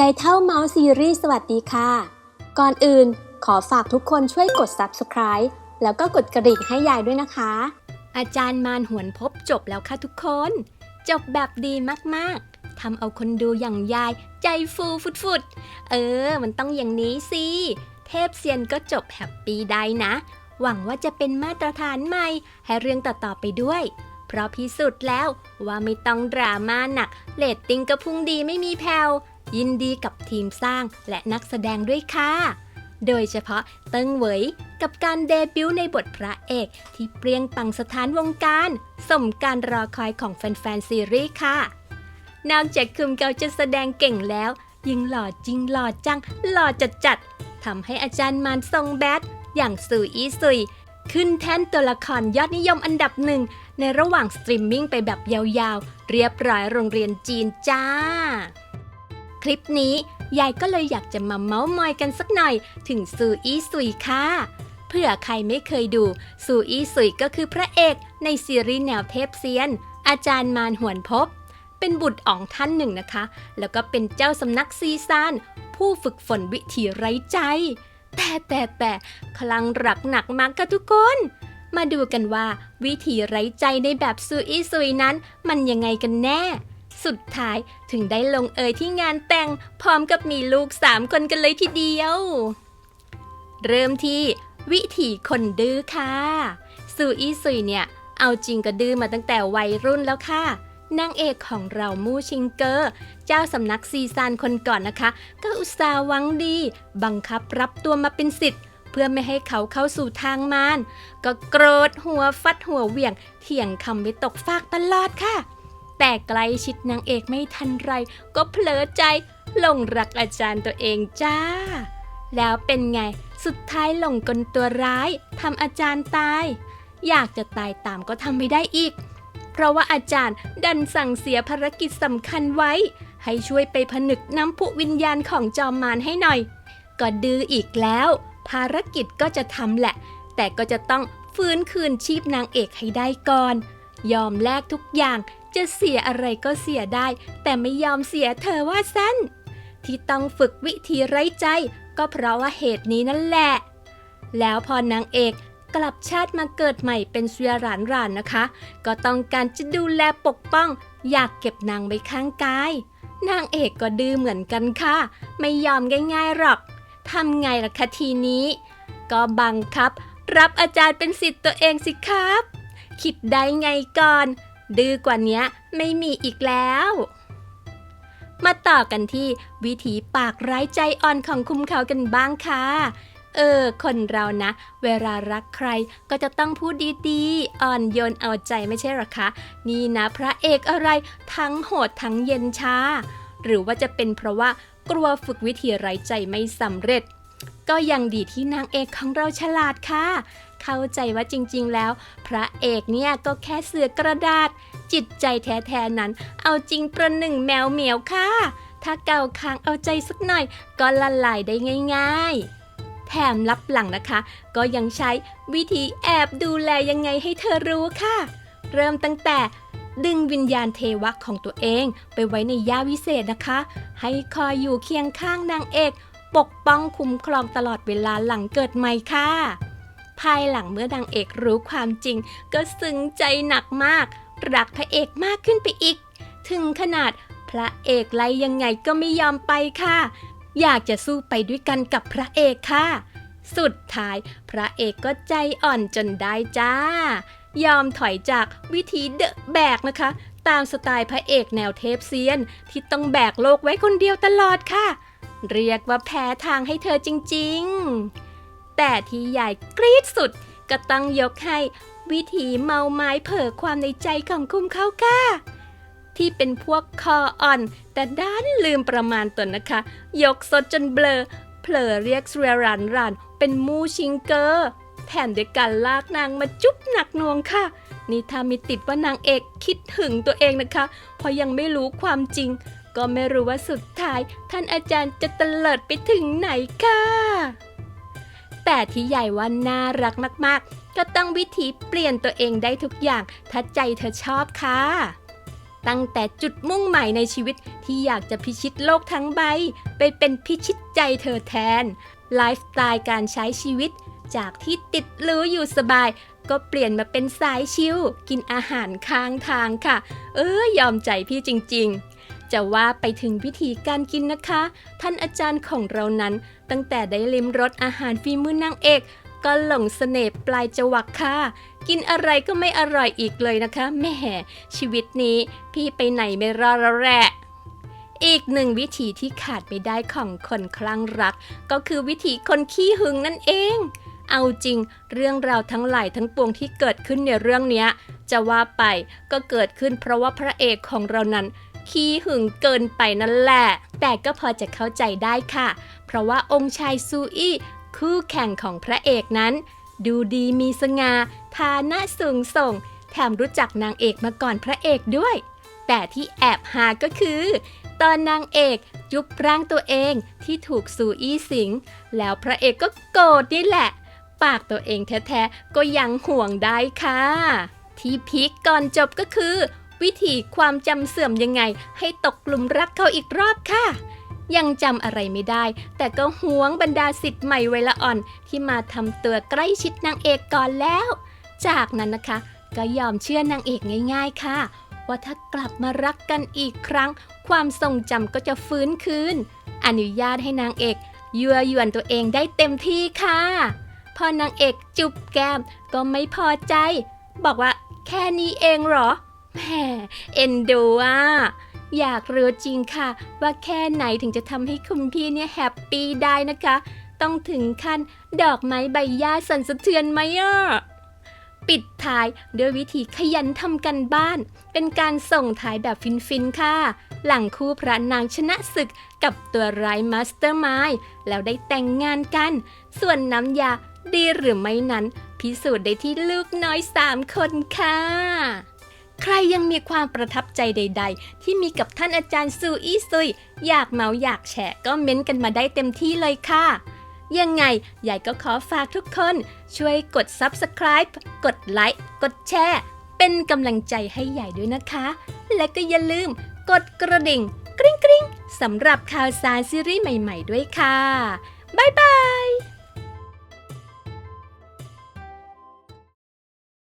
ยายเท่าเมาส์ซีรีส์สวัสดีค่ะ ก่อนอื่นขอฝากทุกคนช่วยกด subscribe แล้วก็กดกระดิ่งให้ยายด้วยนะคะ อาจารย์มารหวนพบจบแล้วค่ะทุกคน จบแบบดีมากๆทำเอาคนดูอย่างยายใจฟูฟุดๆ เออ มันต้องอย่างนี้สิ เทพเซียนก็จบแฮปปี้ได้นะ หวังว่าจะเป็นมาตรฐานใหม่ ให้เรื่องต่อๆไปด้วย เพราะพิสูจน์แล้วว่าไม่ต้องดราม่าหนักเลตติ้งกระพุ่งดีไม่มีแผ่ว ยินดีกับทีมสร้างและนักแสดงด้วยค่ะ โดยเฉพาะเติ้งเหวยกับการเดบิวต์ในบทพระเอกที่เปรียงปังสถานวงการ สมการรอคอยของแฟนๆซีรีส์ค่ะ นอกจากคุมเกาจะแสดงเก่งแล้วยังหล่อจริงหล่อจัง หล่อจัดจัดๆทำให้อาจารย์มารทรงแบดอย่างสุยอีสุยขึ้นแท่นตัวละครยอดนิยมอันดับหนึ่ง ในระหว่างสตรีมมิ่งไปแบบยาวๆ เรียบร้อยโรงเรียนจีนจ้า คลิปนี้ ยายก็เลยอยากจะมาเมาส์มอยกันสักหน่อย ถึงซูอี้สุยค่ะเผื่อใครไม่เคยดูซูอี้สุยก็คือพระเอกในซีรีส์แนวเทพเซียน อาจารย์มารหวนพบ เป็นบุตรอ่องท่านหนึ่งนะคะ แล้วก็เป็นเจ้าสำนักซีซาน ผู้ฝึกฝนวิธีไร้ใจ แต่แต่แต่คลังรักหนักมากค่ะทุกคนมาดูกันว่าวิธีไร้ใจในแบบซูอี้ซุยนั้นมันยังไงกันแน่ สุดท้ายถึงได้ลงเอยที่งานแต่งพร้อมกับมีลูกสามคนกันเลยทีเดียว เริ่มที่วิถีคนดื้อค่ะซูอี้ซุยเนี่ย เอาจริงก็ดื้อมาตั้งแต่วัยรุ่นแล้วค่ะนางเอกของเรามู่ชิงเกอร์ เจ้าสำนักซีซานคนก่อนนะคะ ก็อุตส่าห์หวังดี บังคับรับตัวมาเป็นสิทธิ์ เพื่อไม่ให้เขาเข้าสู่ทางมารก็โกรธหัวฟัดหัวเหวี่ยง เถียงคำไม่ตกฟากตลอดค่ะ แต่ใกล้ชิดนางเอกไม่ทันไร ก็เผลอใจหลงรักอาจารย์ตัวเองจ้า แล้วเป็นไงสุดท้ายหลงกลตัวร้ายทำอาจารย์ตาย อยากจะตายตามก็ทำไม่ได้อีก เพราะว่าอาจารย์ดันสั่งเสียภารกิจสำคัญไว้ ให้ช่วยไปผนึกน้ำพุวิญญาณของจอมมารให้หน่อย ก็ดื้ออีกแล้ว ภารกิจก็จะทำแหละ แต่ก็จะต้องฟื้นคืนชีพนางเอกให้ได้ก่อน ยอมแลกทุกอย่าง จะเสียอะไรก็เสียได้ แต่ไม่ยอมเสียเธอว่าสั้น ที่ต้องฝึกวิธีไร้ใจ ก็เพราะว่าเหตุนี้นั่นแหละ แล้วพอนางเอกกลับชาติมาเกิดใหม่เป็นเสียหลานรานนะคะ ก็ต้องการจะดูแลปกป้อง อยากเก็บนางไว้ข้างกาย นางเอกก็ดื้อเหมือนกันค่ะ ไม่ยอมง่ายๆหรอกทำไงล่ะคะทีนี้ ก็บังคับ รับอาจารย์เป็นสิทธิ์ตัวเองสิครับ คิดได้ไงก่อน ดื้อกว่านี้ไม่มีอีกแล้ว มาต่อกันที่วิถีปากร้ายใจอ่อนของคุ้มเขากันบ้างค่ะ เออ คนเรานะ เวลารักใครก็จะต้องพูดดีๆ อ่อนโยนเอาใจไม่ใช่หรอคะ นี่นะพระเอกอะไรทั้งโหดทั้งเย็นชาหรือว่าจะเป็นเพราะว่ากลัวฝึกวิธีไร้ใจไม่สำเร็จ ก็ยังดีที่นางเอกของเราฉลาดค่ะ เข้าใจว่าจริงๆแล้ว พระเอกเนี่ยก็แค่เสือกระดาษ จิตใจแท้ๆนั้น เอาจริงประหนึ่งแมวเหมียวค่ะ ถ้าเก่าค้างเอาใจสักหน่อย ก็ละลายได้ง่ายๆแถมลับหลังนะคะ ก็ยังใช้วิธีแอบดูแลยังไงให้เธอรู้ค่ะ เริ่มตั้งแต่ดึงวิญญาณเทวะของตัวเองไปไว้ในย่าวิเศษนะคะ ให้คอยอยู่เคียงข้างนางเอก ปกป้องคุ้มครองตลอดเวลาหลังเกิดใหม่ค่ะ ภายหลังเมื่อนางเอกรู้ความจริง ก็ซึ้งใจหนักมาก รักพระเอกมากขึ้นไปอีก ถึงขนาดพระเอกไล่ยังไงก็ไม่ยอมไปค่ะ อยากจะสู้ไปด้วยกันกับพระเอกค่ะ สุดท้ายพระเอกก็ใจอ่อนจนได้จ้า ยอมถอยจากวิธีเดอะแบกนะคะ ตามสไตล์พระเอกแนวเทพเซียน ที่ต้องแบกโลกไว้คนเดียวตลอดค่ะ เรียกว่าแพ้ทางให้เธอจริงๆ แต่ที่ใหญ่กรี๊ดสุดก็ต้องยกให้วิธีเมาไม้เผยความในใจของคุ้มเขาค่ะที่เป็นพวกคออ่อน แต่ด้านลืมประมาณตนนะคะ ยกสดจนเบลอเผลอเรียกเสรียรันรันเป็นมูชิงเกอร์แถมด้วยการลากนางมาจุ๊บหนักนวงค่ะ นี่ถ้ามีติดว่านางเอกคิดถึงตัวเองนะคะ เพราะยังไม่รู้ความจริง ก็ไม่รู้ว่าสุดท้าย ท่านอาจารย์จะเตลิดไปถึงไหนค่ะ แต่ที่ใหญ่ว่าน่ารักมาก ๆ ก็ต้องวิธีเปลี่ยนตัวเองได้ทุกอย่าง ถ้าใจเธอชอบค่ะ ตั้งแต่จุดมุ่งหมายในชีวิตที่อยากจะพิชิตโลกทั้งใบ ไปเป็นพิชิตใจเธอแทน ไลฟ์สไตล์การใช้ชีวิต จากที่ติดหรู้อยู่สบายก็เปลี่ยนมาเป็นสายชิลกินอาหารค้างทางค่ะ เออยอมใจพี่จริง ๆ จะว่าไปถึงวิธีการกินนะคะ ท่านอาจารย์ของเรานั้น ตั้งแต่ได้ลิมรสอาหารฝีมือนางเอก ก็หลงเสน่ห์ปลายจวักค่ะกินอะไรก็ไม่อร่อยอีกเลยนะคะแม่ชีวิตนี้พี่ไปไหนไม่รอดแล้วแหละอีกหนึ่งวิธีที่ขาดไม่ได้ของคนคลั่งรัก ก็คือวิธีคนขี้หึงนั่นเอง เอาจริงเรื่องราวทั้งหลายทั้งปวงที่เกิดขึ้นในเรื่องนี้จะว่าไปก็เกิดขึ้นเพราะว่าพระเอกของเรานั้น ขี้หึงเกินไปนั่นแหละ แต่ก็พอจะเข้าใจได้ค่ะ เพราะว่าองค์ชายซูอี้คู่แข่งของพระเอกนั้น ดูดีมีสง่าฐานะสูงส่ง แถมรู้จักนางเอกมาก่อนพระเอกด้วย แต่ที่แอบหาก็คือ ตอนนางเอกยุบร่างตัวเองที่ถูกซูอี้สิง แล้วพระเอกก็โกรธนี่แหละ ปากตัวเองแท้ๆก็ยังห่วงได้ค่ะ ที่พีคก่อนจบก็คือ วิธีความจำเสื่อมยังไง ให้ตกกลุ่มรักเขาอีกรอบค่ะ ยังจำอะไรไม่ได้ แต่ก็หวงบรรดาสิทธิ์ใหม่ไวละอ่อน ที่มาทำตัวใกล้ชิดนางเอกก่อนแล้ว จากนั้นนะคะ ก็ยอมเชื่อนางเอกง่าย ๆ ค่ะ ว่าถ้ากลับมารักกันอีกครั้ง ความทรงจำก็จะฟื้นคืนอนุญาตให้นางเอกยั่วยวนตัวเองได้เต็มที่ค่ะ พอนางเอกจุบแก้มก็ไม่พอใจ บอกว่าแค่นี้เองเหรอ แหมเอ็นดูอะอยากรู้จริงค่ะ ว่าแค่ไหนถึงจะทำให้คุณพี่เนี่ยแฮปปี้ได้นะคะ ต้องถึงขั้นดอกไม้ใบหญ้าสั่นสะเทือนไหมอะปิดท้ายด้วยวิธีขยันทำกันบ้าน เป็นการส่งท้ายแบบฟินๆค่ะ หลังคู่พระนางชนะศึกกับตัวร้ายมาสเตอร์มายแล้วได้แต่งงานกัน ส่วนน้ำยาดีหรือไม่นั้น พิสูจน์ได้ที่ลูกน้อยสามคนค่ะ ใครยังมีความประทับใจใด ๆ ที่มีกับท่านอาจารย์ซูอี้ซุย อยากเมาอยากแฉก็เม้นต์กันมาได้เต็มที่เลยค่ะ ยังไงยายก็ขอฝากทุกคน ช่วยกด Subscribe กดไลค์กดแชร์เป็นกำลังใจให้ใหญ่ด้วยนะคะ และก็อย่าลืมกดกระดิ่ง กริ๊งกริ๊งสำหรับข่าวสารซีรีส์ใหม่ ๆ ด้วยค่ะ บ๊ายบาย